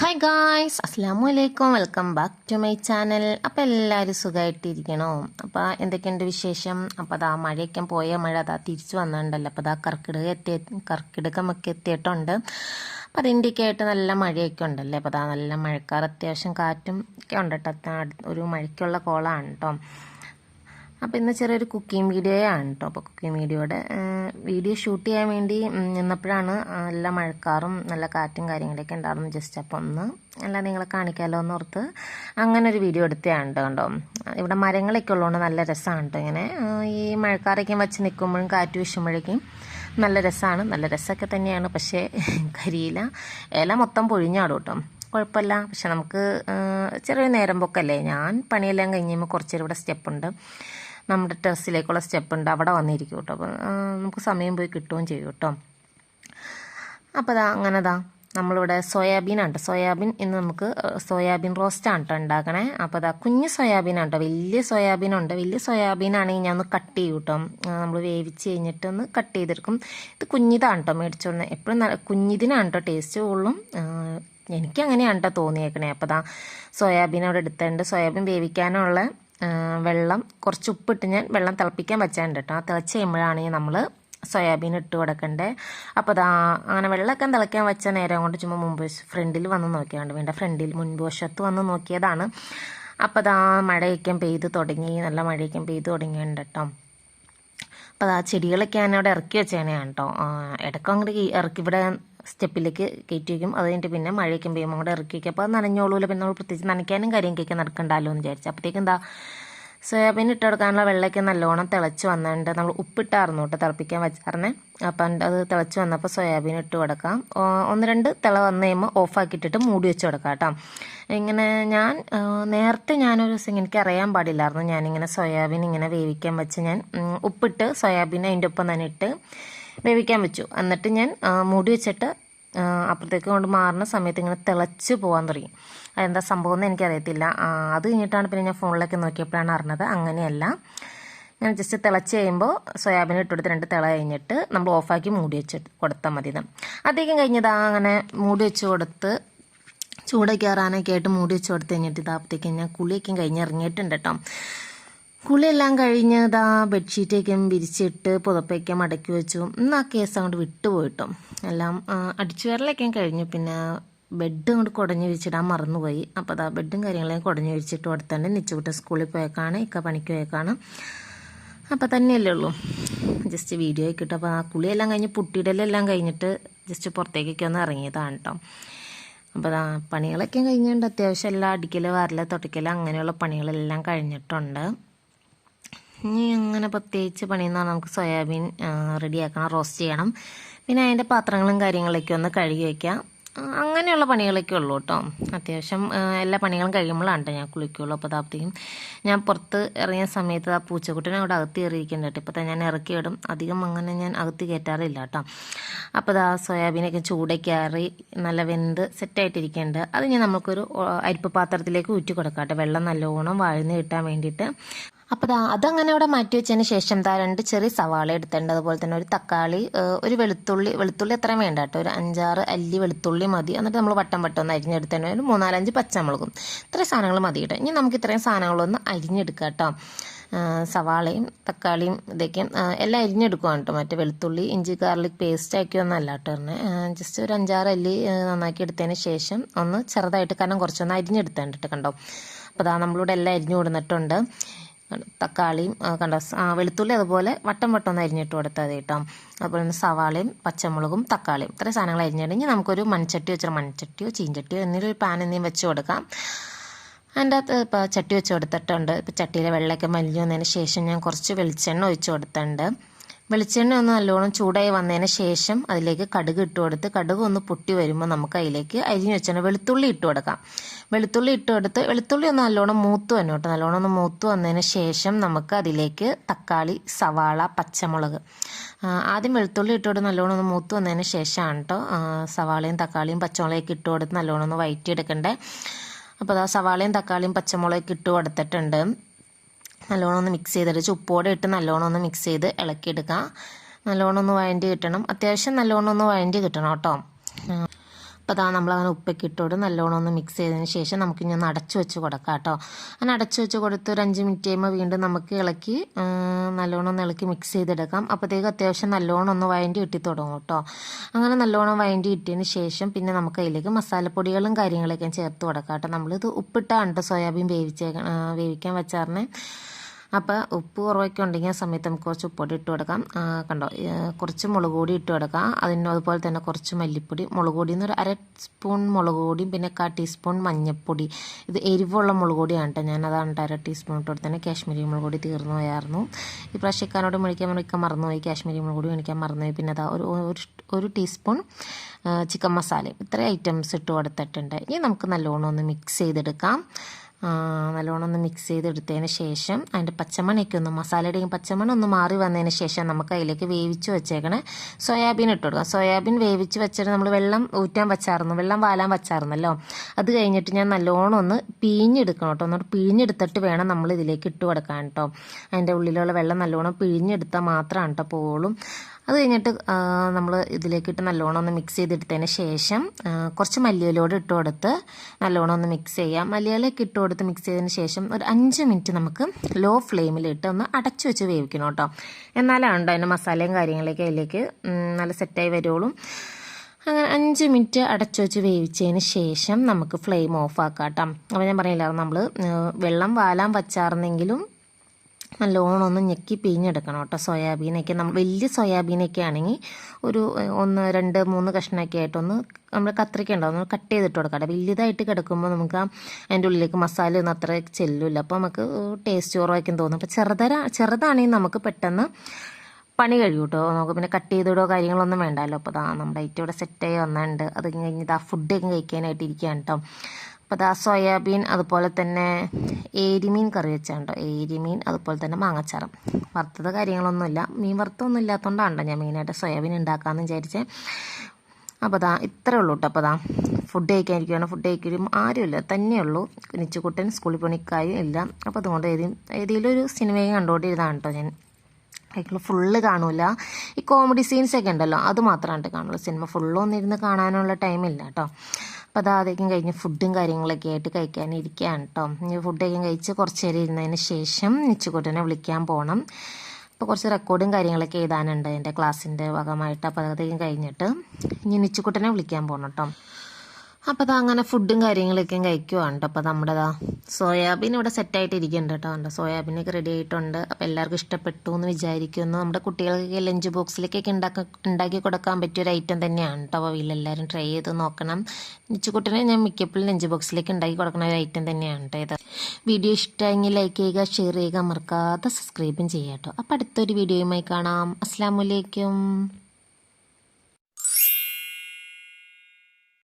Hi guys അസ്സാം വലൈക്കും welcome back to my channel അപ്പോൾ എല്ലാവരും സുഖമായിട്ടിരിക്കണോ അപ്പോൾ എന്തൊക്കെയുണ്ട് വിശേഷം? അപ്പോൾ അതാ മഴയൊക്കെ പോയ മഴ അതാ തിരിച്ചു വന്നിട്ടുണ്ടല്ലോ. അപ്പോൾ അതാ കർക്കിടക എത്തിയ കർക്കിടകമൊക്കെ എത്തിയിട്ടുണ്ട്. അപ്പം അതിന്റെയൊക്കെ ആയിട്ട് നല്ല മഴയൊക്കെ ഉണ്ടല്ലേ? അപ്പോൾ അതാ നല്ല മഴക്കാർ അത്യാവശ്യം കാറ്റും ഒക്കെ ഉണ്ട് കേട്ടോ. ഒരു മഴയ്ക്കുള്ള കോളാണ് കേട്ടോ. അപ്പോൾ ഇന്ന് ചെറിയൊരു കുക്കിംഗ് വീഡിയോ ആണ് കേട്ടോ അപ്പോൾ കുക്കിംഗ് വീഡിയോയുടെ വീഡിയോ ഷൂട്ട് ചെയ്യാൻ വേണ്ടി നിന്നപ്പോഴാണ് നല്ല മഴക്കാറും നല്ല കാറ്റും കാര്യങ്ങളൊക്കെ ഉണ്ടായിരുന്നു ജസ്റ്റ് അപ്പോൾ ഒന്ന്. അല്ല നിങ്ങളെ കാണിക്കാമല്ലോ എന്ന് ഓർത്ത് അങ്ങനെ ഒരു വീഡിയോ എടുത്തതാണ് കണ്ടോ. ഇവിടെ മരങ്ങളൊക്കെ ഉള്ളതുകൊണ്ട് നല്ല രസമാണ് കേട്ടോ ഇങ്ങനെ. ഈ മഴക്കാറൊക്കെ വെച്ച് നിൽക്കുമ്പോഴും കാറ്റ് വീശുമ്പോഴേക്കും നല്ല രസമാണ് നല്ല രസമൊക്കെ തന്നെയാണ്. പക്ഷേ കരിയില ഇല മൊത്തം പൊഴിഞ്ഞാടും കേട്ടോ കുഴപ്പമില്ല പക്ഷെ നമുക്ക് ചെറിയ നേരം പൊക്കല്ലേ. ഞാൻ പണിയെല്ലാം കഴിഞ്ഞ് കഴിയുമ്പോൾ കുറച്ചൊരു ഇവിടെ സ്റ്റെപ്പുണ്ട് നമ്മുടെ ടെറസിലേക്കുള്ള സ്റ്റെപ്പ് ഉണ്ട്. അവിടെ വന്നിരിക്കും കേട്ടോ. അപ്പോൾ നമുക്ക് സമയം പോയി കിട്ടുകയും ചെയ്യും കേട്ടോ. അപ്പോൾ അതാ അങ്ങനെ ദാ നമ്മളിവിടെ സോയാബീൻ ആണ് സോയാബീൻ ഇന്ന് നമുക്ക് സോയാബീൻ റോസ്റ്റ് ആണ് കേട്ടോ ഉണ്ടാക്കണേ. അപ്പോൾ അതാ കുഞ്ഞ് സോയാബീൻ കേട്ടോ വലിയ സോയാബീൻ ഉണ്ട്. വലിയ സോയാബീൻ ആണെങ്കിൽ ഞാൻ ഒന്ന് കട്ട് ചെയ്യും കേട്ടോ. നമ്മൾ വേവിച്ച് കഴിഞ്ഞിട്ട് ഒന്ന് കട്ട് ചെയ്തെടുക്കും. ഇത് കുഞ്ഞിതാണ് കേട്ടോ മേടിച്ചോണ്ട് എപ്പോഴും നല്ല കുഞ്ഞിതിനാണ് കേട്ടോ ടേസ്റ്റ് കൂടുതലും. എനിക്ക് അങ്ങനെയാണ് കേട്ടോ തോന്നിയേക്കണേ. അപ്പോൾ അതാ സോയാബീൻ അവിടെ എടുത്തിട്ടുണ്ട്. സോയാബീൻ വേവിക്കാനുള്ള വെള്ളം കുറച്ച് ഉപ്പിട്ട് ഞാൻ വെള്ളം തിളപ്പിക്കാൻ വെച്ചാണ്ട് കേട്ടോ ആ തിളച്ച് കഴിയുമ്പോഴാണെങ്കിൽ നമ്മൾ സോയാബീൻ ഇട്ട് കൊടുക്കണ്ടേ. അപ്പോൾ അതാ അങ്ങനെ വെള്ളമൊക്കെ തിളയ്ക്കാൻ വെച്ച നേരം കൊണ്ട് ചുമ്മാ മുമ്പ് ഫ്രണ്ടിൽ വന്ന് നോക്കിയാണ്ട് വേണ്ട ഫ്രണ്ടിൽ മുൻപോഷത്ത് വന്ന് നോക്കിയതാണ്. അപ്പോൾ അതാ മഴയൊക്കെ പെയ്ത് തുടങ്ങി നല്ല മഴയൊക്കെ പെയ്ത് തുടങ്ങിയിട്ടുണ്ട് കേട്ടോ അപ്പോൾ ആ ചെടികളൊക്കെ ഞാൻ അവിടെ ഇറക്കി വെച്ചേനെയാണ് കേട്ടോ ഇടയ്ക്ക് അങ്ങോട്ട് ഇറക്കി ഇവിടെ സ്റ്റെപ്പിലേക്ക് കയറ്റി വയ്ക്കും. അത് കഴിഞ്ഞിട്ട് പിന്നെ മഴയൊക്കെ പെയ്യുമ്പോൾ അങ്ങോട്ട് ഇറക്കി വയ്ക്കും. അപ്പോൾ അത് നനഞ്ഞോളൂല പിന്നെ നമ്മൾ പ്രത്യേകിച്ച് നനയ്ക്കാനും കാര്യങ്ങൾക്കൊക്കെ നടക്കണ്ടല്ലോ എന്ന് വിചാരിച്ചു. അപ്പോഴത്തേക്കും എന്താ സോയാബീൻ ഇട്ട് കൊടുക്കാനുള്ള വെള്ളമൊക്കെ നല്ലോണം തിളച്ച് വന്നിട്ടുണ്ട്. നമ്മൾ ഉപ്പിട്ടായിരുന്നു കേട്ടോ തിളപ്പിക്കാൻ വെച്ചാറിനെ അപ്പം അത് തിളച്ച് വന്നപ്പോൾ സോയാബീൻ ഇട്ട് കൊടുക്കാം. ഒന്ന് രണ്ട് തിള വന്ന് കഴിയുമ്പോൾ ഓഫാക്കിയിട്ടിട്ട് മൂടി വെച്ച് കൊടുക്കാം കേട്ടോ. ഇങ്ങനെ ഞാൻ നേരത്തെ ഞാനൊരു ദിവസം എനിക്ക് അറിയാൻ പാടില്ലായിരുന്നു. ഞാനിങ്ങനെ സോയാബീൻ ഇങ്ങനെ വേവിക്കാൻ വെച്ച് ഞാൻ ഉപ്പിട്ട് സോയാബീൻ അതിന്റെ ഒപ്പം തന്നെ ഇട്ട് വേവിക്കാൻ വെച്ചു. എന്നിട്ട് ഞാൻ മുടി വെച്ചിട്ട് അപ്പുറത്തേക്ക് കൊണ്ട് മാറുന്ന സമയത്ത് ഇങ്ങനെ തിളച്ച് പോകാൻ തുടങ്ങി. അതെന്താ സംഭവം എന്ന് എനിക്കറിയത്തില്ല. അത് കഴിഞ്ഞിട്ടാണ് പിന്നെ ഞാൻ ഫോണിലേക്ക് നോക്കിയപ്പോഴാണ് അറിഞ്ഞത്. അങ്ങനെയല്ല. ഞാൻ ജസ്റ്റ് തിളച്ച് കഴിയുമ്പോൾ സോയാബീൻ ഇട്ടെടുത്ത് രണ്ട് തിള കഴിഞ്ഞിട്ട് നമ്മൾ ഓഫാക്കി മൂടി വെച്ച് കൊടുത്താൽ മതി അധികം കഴിഞ്ഞതാ അങ്ങനെ മൂടി വെച്ച് കൊടുത്ത് ചൂടൊക്കെ കയറാനൊക്കെ ആയിട്ട് മൂടി വെച്ച് കൊടുത്ത് കഴിഞ്ഞിട്ട് ഇതാകത്തേക്ക് ഞാൻ കുളിയൊക്കെ കഴിഞ്ഞ് ഇറങ്ങിയിട്ടുണ്ട് കേട്ടോ. കുളിയെല്ലാം കഴിഞ്ഞ് ഇതാ ബെഡ്ഷീറ്റൊക്കെ വിരിച്ചിട്ട് പുതപ്പൊക്കെ മടക്കി വെച്ചു. ഇന്ന് ആ കേസ് അങ്ങോട്ട് വിട്ടുപോയിട്ടോ. എല്ലാം അടിച്ചു വരലൊക്കെ കഴിഞ്ഞു. പിന്നെ ബെഡ് അങ്ങോട്ട് കുടഞ്ഞു വിരിച്ചിടാൻ മറന്നുപോയി. അപ്പോൾ അതാ ബെഡും കാര്യങ്ങളെയും കുടഞ്ഞു വിരിച്ചിട്ട് അടുത്തന്നെ നിച്ചുകുട്ട സ്കൂളിൽ പോയേക്കാണ് ഇക്ക പണിക്ക് പോയേക്കാണ്. അപ്പോൾ തന്നെയല്ലേ ഉള്ളൂ. ജസ്റ്റ് വീഡിയോ ഒക്കെ അപ്പോൾ ആ കുളിയെല്ലാം കഴിഞ്ഞ് പുട്ടിയിടലെല്ലാം കഴിഞ്ഞിട്ട് ജസ്റ്റ് പുറത്തേക്കൊക്കെ ഒന്ന് ഇറങ്ങിയതാണ് കേട്ടോ അപ്പോൾ ദാ പണികളൊക്കെ കഴിഞ്ഞിട്ടുണ്ട്. അത്യാവശ്യം എല്ലാം അടിക്കൽ വരൽ തുടക്കൽ അങ്ങനെയുള്ള പണികളെല്ലാം കഴിഞ്ഞിട്ടുണ്ട്. ഇനി അങ്ങനെ പ്രത്യേകിച്ച് പണിയെന്ന് പറഞ്ഞാൽ നമുക്ക് സോയാബീൻ റെഡിയാക്കണം റോസ്റ്റ് ചെയ്യണം. പിന്നെ അതിന്റെ പാത്രങ്ങളും കാര്യങ്ങളൊക്കെ ഒന്ന് കഴുകി വയ്ക്കാം അങ്ങനെയുള്ള പണികളൊക്കെ ഉള്ളൂ കേട്ടോ. അത്യാവശ്യം എല്ലാ പണികളും കഴിയുമ്പോഴാണ് ഞാൻ കുളിക്കുള്ളൂ അപ്പോൾ അതാപ്പത്തേക്കും ഞാൻ പുറത്ത് ഇറങ്ങിയ സമയത്ത് ആ പൂച്ചക്കുട്ടിനെ അവിടെ അകത്ത് കയറിയിരിക്കുന്നുണ്ട്. കേട്ടോ ഇപ്പോൾ ഞാൻ ഇറക്കി വിടും. അധികം അങ്ങനെ ഞാൻ അകത്ത് കയറ്റാറില്ല കേട്ടോ. അപ്പോൾ ആ സോയാബീനൊക്കെ ചൂടൊക്കെ ആറി നല്ല വെന്ത് സെറ്റായിട്ടിരിക്കേണ്ട അത് ഞാൻ നമുക്കൊരു അരിപ്പ് പാത്രത്തിലേക്ക് ഊറ്റി കൊടുക്കാം കേട്ടോ. വെള്ളം നല്ലോണം വാഴ്ന്ന് കിട്ടാൻ വേണ്ടിയിട്ട്. അപ്പോൾ അതങ്ങനെ അവിടെ മാറ്റി വെച്ചതിന് ശേഷം ദാ രണ്ട് ചെറിയ സവാള എടുത്തേണ്ടത് അതുപോലെ തന്നെ ഒരു തക്കാളി ഒരു വെളുത്തുള്ളി വെളുത്തുള്ളി എത്രയും വേണ്ട കേട്ടോ. ഒരു അഞ്ചാറ് അല്ലി വെളുത്തുള്ളി മതി. എന്നിട്ട് നമ്മൾ വട്ടം വട്ടം ഒന്ന് അരിഞ്ഞെടുത്തേണ്ട ഒരു മൂന്നാലഞ്ച് പച്ചമുളകും. ഇത്രയും സാധനങ്ങൾ മതി കേട്ടോ. ഇനി നമുക്ക് ഇത്രയും സാധനങ്ങളൊന്ന് അരിഞ്ഞെടുക്കാം കേട്ടോ. സവാളയും തക്കാളിയും ഇതൊക്കെ എല്ലാം അരിഞ്ഞെടുക്കുകയാണ് കേട്ടോ. മറ്റേ വെളുത്തുള്ളി ഇഞ്ചി ഗാർലിക് പേസ്റ്റ് ആക്കിയൊന്നല്ല കേട്ടോ പറഞ്ഞത് ജസ്റ്റ് ഒരു അഞ്ചാറ് അല്ലി നന്നാക്കി എടുത്തതിന് ശേഷം ഒന്ന് ചെറുതായിട്ട് കാരണം കുറച്ചൊന്ന് അരിഞ്ഞെടുത്തേണ്ടിട്ട് കണ്ടോ. അപ്പോൾ അതാ നമ്മളിവിടെ എല്ലാം അരിഞ്ഞു കൊടുത്തിട്ടുണ്ട്. തക്കാളിയും കണ്ട വെളുത്തുള്ളി അതുപോലെ വട്ടം വട്ടം ഒന്ന് അരിഞ്ഞിട്ട് കൊടുത്താൽ മതി കേട്ടോ. അതുപോലെ തന്നെ സവാളയും പച്ചമുളകും തക്കാളിയും. ഇത്രയും സാധനങ്ങൾ അരിഞ്ഞിട്ടുണ്ടെങ്കിൽ നമുക്കൊരു മൺചട്ടിയോ വെച്ചാൽ മൺചട്ടിയോ ചീഞ്ചട്ടിയോ എന്തെങ്കിലും ഒരു പാൻ എന്തെങ്കിലും വെച്ച് കൊടുക്കാം. അതിന്റെ അകത്ത് ഇപ്പോൾ ചട്ടി വെച്ച് കൊടുത്തിട്ടുണ്ട്. ഇപ്പോൾ ചട്ടിയിലെ വെള്ളമൊക്കെ മലിഞ്ഞു വന്നതിന് ശേഷം ഞാൻ കുറച്ച് വെളിച്ചെണ്ണ ഒഴിച്ച് കൊടുത്തിട്ടുണ്ട്. വെളിച്ചെണ്ണ ഒന്ന് നല്ലോണം ചൂടായി വന്നതിന് ശേഷം അതിലേക്ക് കടുക് ഇട്ട് കൊടുത്ത് കടുക് ഒന്ന് പൊട്ടി വരുമ്പോൾ നമുക്ക് അതിലേക്ക് അരിഞ്ഞ് വെച്ചാൽ വെളുത്തുള്ളി ഇട്ട് കൊടുക്കാം. വെളുത്തുള്ളി ഇട്ട് കൊടുത്ത് വെളുത്തുള്ളി ഒന്ന് നല്ലോണം മൂത്ത് വന്നു കേട്ടോ. നല്ലോണം ഒന്ന് മൂത്ത് വന്നതിന് ശേഷം നമുക്ക് അതിലേക്ക് തക്കാളി സവാള പച്ചമുളക്. ആദ്യം വെളുത്തുള്ളി ഇട്ട് കൊടുത്ത് നല്ലോണം ഒന്ന് മൂത്ത് വന്നതിന് ശേഷമാണ് കേട്ടോ സവാളയും തക്കാളിയും പച്ചമുളകൊക്കെ ഇട്ട് കൊടുത്ത് നല്ലോണം ഒന്ന് വഴറ്റിയെടുക്കണ്ടേ അപ്പോൾ അതാ സവാളയും തക്കാളിയും പച്ചമുളകൊക്കെ ഇട്ട് കൊടുത്തിട്ടുണ്ട്. നല്ലോണം ഒന്ന് മിക്സ് ചെയ്തെടുത്ത് ഉപ്പോടെ ഇട്ട് നല്ലോണം ഒന്ന് മിക്സ് ചെയ്ത് ഇളക്കിയെടുക്കാം. നല്ലോണം ഒന്ന് വഴണ്ടി കിട്ടണം. അത്യാവശ്യം നല്ലോണം ഒന്ന് വഴണ്ടി കിട്ടണം കേട്ടോ. അപ്പോൾ അതാ നമ്മളങ്ങനെ ഉപ്പൊക്കെ ഇട്ടോട് നല്ലോണം ഒന്ന് മിക്സ് ചെയ്തതിന് ശേഷം നമുക്ക് ഇനി ഒന്ന് അടച്ചു വെച്ച് കൊടുക്കാം കേട്ടോ. അങ്ങനെ അടച്ചു വെച്ച് കൊടുത്ത് ഒരു അഞ്ച് മിനിറ്റ് കഴിയുമ്പോൾ വീണ്ടും നമുക്ക് ഇളക്കി നല്ലോണം ഒന്ന് ഇളക്കി മിക്സ് ചെയ്തെടുക്കാം. അപ്പോഴത്തേക്ക് അത്യാവശ്യം നല്ലോണം ഒന്ന് വഴണ്ടി കിട്ടി തുടങ്ങും കേട്ടോ. അങ്ങനെ നല്ലോണം വഴണ്ടി കിട്ടിയതിന് ശേഷം പിന്നെ നമുക്ക് അതിലേക്ക് മസാലപ്പൊടികളും കാര്യങ്ങളൊക്കെ ചേർത്ത് കൊടുക്കാം കേട്ടോ. നമ്മളിത് ഉപ്പിട്ടാണ്ട് ട്ടോ സോയാബീൻ വേവിച്ചേ വേവിക്കാൻ വെച്ചാറിനെ അപ്പോൾ ഉപ്പ് കുറവൊക്കെ ഉണ്ടെങ്കിൽ ആ സമയത്ത് നമുക്ക് കുറച്ച് ഉപ്പൊടി ഇട്ട് കൊടുക്കാം. കണ്ടോ കുറച്ച് മുളക് പൊടി ഇട്ട് കൊടുക്കാം. അതിന് അതുപോലെ തന്നെ കുറച്ച് മല്ലിപ്പൊടി മുളക് പൊടി എന്നൊരു അര സ്പൂൺ മുളക് പൊടിയും പിന്നെ കാ ടീസ്പൂൺ മഞ്ഞൾപ്പൊടി ഇത് എരിവുള്ള മുളക് പൊടിയാണ് കേട്ടോ. അതാണ് അര ടീസ്പൂൺ ഇട്ട് കൊടുത്തന്നെ കാശ്മീരി മുളക് പൊടി തീർന്നു പോയായിരുന്നു. ഈ പ്രാവശ്യക്കാരോട് മേടിക്കാൻ മേടിക്കാൻ മറന്നുപോയി. കാശ്മീരി മുളക് പൊടി മേടിക്കാൻ മറന്നുപോയി. പിന്നെ അതാ ഒരു ഒരു ടീസ്പൂൺ ചിക്കൻ മസാലയും ഇത്രയും ഐറ്റംസ് ഇട്ട് കൊടുത്തിട്ടുണ്ട്. ഇനി നമുക്ക് നല്ലോണം ഒന്ന് മിക്സ് ചെയ്തെടുക്കാം. നല്ലോണം ഒന്ന് മിക്സ് ചെയ്തെടുത്തതിന് ശേഷം അതിന്റെ പച്ചമണിയൊക്കെ ഒന്ന് മസാലയുടെയും പച്ചമണ ഒന്ന് മാറി വന്നതിന് ശേഷം നമുക്ക് അതിലേക്ക് വേവിച്ച് വെച്ചേക്കണേ. സോയാബീൻ ഇട്ട് കൊടുക്കാം സോയാബീൻ വേവിച്ച് വെച്ചിട്ട് നമ്മൾ വെള്ളം ഊറ്റാൻ വെച്ചായിരുന്നു വെള്ളം വാലാൻ വെച്ചായിരുന്നല്ലോ അത് കഴിഞ്ഞിട്ട് ഞാൻ നല്ലോണം ഒന്ന് പിഴിഞ്ഞെടുക്കണം കേട്ടോ. ഒന്നുകൂടെ പിഴിഞ്ഞെടുത്തിട്ട് വേണം നമ്മൾ ഇതിലേക്ക് ഇട്ട് കൊടുക്കാൻ കേട്ടോ. അതിന്റെ ഉള്ളിലുള്ള വെള്ളം നല്ലോണം പിഴിഞ്ഞെടുത്താൽ മാത്രമാണ് കേട്ടോ പോവുള്ളൂ. അത് കഴിഞ്ഞിട്ട് നമ്മൾ ഇതിലേക്കിട്ട് നല്ലോണം ഒന്ന് മിക്സ് ചെയ്തെടുത്തതിന് ശേഷം കുറച്ച് മല്ലിയിലോട് ഇട്ട് കൊടുത്ത് നല്ലോണം ഒന്ന് മിക്സ് ചെയ്യാം. മല്ലിയിലേക്ക് ഇട്ട് കൊടുത്ത് മിക്സ് ചെയ്തതിന് ശേഷം ഒരു അഞ്ച് മിനിറ്റ് നമുക്ക് ലോ ഫ്ലെയിമിലിട്ട് ഒന്ന് അടച്ചു വെച്ച് വേവിക്കണം കേട്ടോ എന്നാലാണ് അതിന്റെ മസാലയും കാര്യങ്ങളൊക്കെ അതിലേക്ക് നല്ല സെറ്റായി വരുള്ളൂ. അങ്ങനെ അഞ്ച് മിനിറ്റ് അടച്ചു വെച്ച് വേവിച്ചതിന് ശേഷം നമുക്ക് ഫ്ലെയിം ഓഫ് ആക്കാം കേട്ടോ അപ്പോൾ ഞാൻ പറഞ്ഞില്ല നമ്മൾ വെള്ളം വാലാൻ വച്ചാർന്നെങ്കിലും നല്ലോണം ഒന്ന് ഞെക്കി പിഴിഞ്ഞെടുക്കണം കേട്ടോ സോയാബീനൊക്കെ. നമ്മൾ വലിയ സോയാബീനൊക്കെ ആണെങ്കിൽ ഒരു ഒന്ന് രണ്ട് മൂന്ന് കഷ്ണമൊക്കെ ആയിട്ടൊന്ന് നമ്മൾ കത്രിക്ക ഉണ്ടാവും ഒന്ന് കട്ട് ചെയ്തിട്ട് കൊടുക്കാം വലിയതായിട്ട് കിടക്കുമ്പോൾ നമുക്ക് ആ അതിന്റെ ഉള്ളിലേക്ക് മസാല ഒന്നും അത്ര ചെല്ലില്ല അപ്പോൾ നമുക്ക് ടേസ്റ്റ് കുറവായിരിക്കും തോന്നും അപ്പോൾ ചെറുതര ചെറുതാണെങ്കിൽ നമുക്ക് പെട്ടെന്ന് പണി കഴിയും കേട്ടോ. നമുക്ക് പിന്നെ കട്ട് ചെയ്തിടോ കാര്യങ്ങളൊന്നും വേണ്ടല്ലോ. അപ്പോൾ ദാ നമ്മുടെ ഐറ്റം ഇവിടെ സെറ്റായി വന്നിട്ടുണ്ട്. അത് കഴിഞ്ഞ് ഇതാ ഫുഡൊക്കെ കഴിക്കാനായിട്ട് ഇരിക്കുകയാണ് കേട്ടോ. അപ്പോൾ ദാ സോയാബീൻ അതുപോലെ തന്നെ ഏരിമീൻ കറി വെച്ചാണ്ടോ? ഏരിമീൻ അതുപോലെ തന്നെ മാങ്ങച്ചാറും. വറുത്തത് കാര്യങ്ങളൊന്നുമില്ല. മീൻ വറുത്തൊന്നും ഇല്ലാത്തതുകൊണ്ടാണ് ഞാൻ മെയിനായിട്ട് സോയാബീൻ ഉണ്ടാക്കാമെന്ന് വിചാരിച്ചേ. അപ്പോൾ അതാ ഇത്രേ ഉള്ളൂ കേട്ടോ അപ്പോൾ അതാ ഫുഡ് കഴിക്കാനിരിക്കുകയാണ് ഫുഡ് കഴിക്കും ആരുമില്ല. തന്നെയുള്ളൂ. നിച്ചുകുട്ടൻ സ്കൂളിൽ പണിക്കായും ഇല്ല. അപ്പോൾ അതുകൊണ്ട് ഏതി ഏതെങ്കിലും ഒരു സിനിമയും കണ്ടുകൊണ്ടിരുന്നതാണ് കേട്ടോ ഞാൻ. അതിൽ ഫുള്ള് കാണില്ല ഈ കോമഡി സീൻസൊക്കെ ഉണ്ടല്ലോ. അത് മാത്രമായിട്ട് കാണുള്ളൂ. സിനിമ ഫുള്ളൊന്നിരുന്ന് കാണാനുള്ള ടൈമില്ല കേട്ടോ അപ്പോൾ അത് ആദ്യം കഴിഞ്ഞ് ഫുഡും കാര്യങ്ങളൊക്കെ ആയിട്ട് കഴിക്കാനിരിക്കുകയാണ് കേട്ടോ ഫുഡൊക്കെ കഴിച്ച് കുറച്ച് നേരം ഇരുന്നതിന് ശേഷം നിച്ചുകൂട്ടനെ വിളിക്കാൻ പോകണം അപ്പോൾ കുറച്ച് റെക്കോർഡും കാര്യങ്ങളൊക്കെ എഴുതാനുണ്ട് എന്റെ ക്ലാസ്സിന്റെ ഭാഗമായിട്ട്. അപ്പോൾ അതൊക്കെ കഴിഞ്ഞിട്ട് ഇനി നിച്ചുകൂട്ടനെ വിളിക്കാൻ പോകണം കേട്ടോ അപ്പോൾ അതാ അങ്ങനെ ഫുഡും കാര്യങ്ങളൊക്കെ കഴിക്കുവാണ് അപ്പോൾ നമ്മുടെതാ സോയാബീൻ ഇവിടെ സെറ്റായിട്ട് ഇരിക്കുന്നുണ്ട് കേട്ടോ. നമ്മുടെ സോയാബീനൊക്കെ റെഡി ആയിട്ടുണ്ട്. അപ്പോൾ എല്ലാവർക്കും ഇഷ്ടപ്പെട്ടു എന്ന് വിചാരിക്കുന്നു. നമ്മുടെ കുട്ടികൾക്കൊക്കെ ലഞ്ച് ബോക്സിലേക്കൊക്കെ ഉണ്ടാക്കി ഉണ്ടാക്കി കൊടുക്കാൻ പറ്റിയൊരു ഐറ്റം തന്നെയാണ് കേട്ടോ. അപ്പോൾ വീട്ടിലെല്ലാവരും ട്രൈ ചെയ്ത് നോക്കണം. നിച്ചുകുട്ടനെ ഞാൻ മിക്കപ്പോഴും ലഞ്ച് ബോക്സിലേക്ക് ഉണ്ടാക്കി കൊടുക്കുന്ന ഒരു ഐറ്റം തന്നെയാണ് കേട്ടോ ഇത്. വീഡിയോ ഇഷ്ടമെങ്കിൽ ലൈക്ക് ചെയ്യുക ഷെയർ ചെയ്യുക മറക്കാതെ സബ്സ്ക്രൈബും ചെയ്യാം കേട്ടോ. അപ്പോൾ അടുത്തൊരു വീഡിയോയുമായി കാണാം. അസ്സാം വലൈക്കും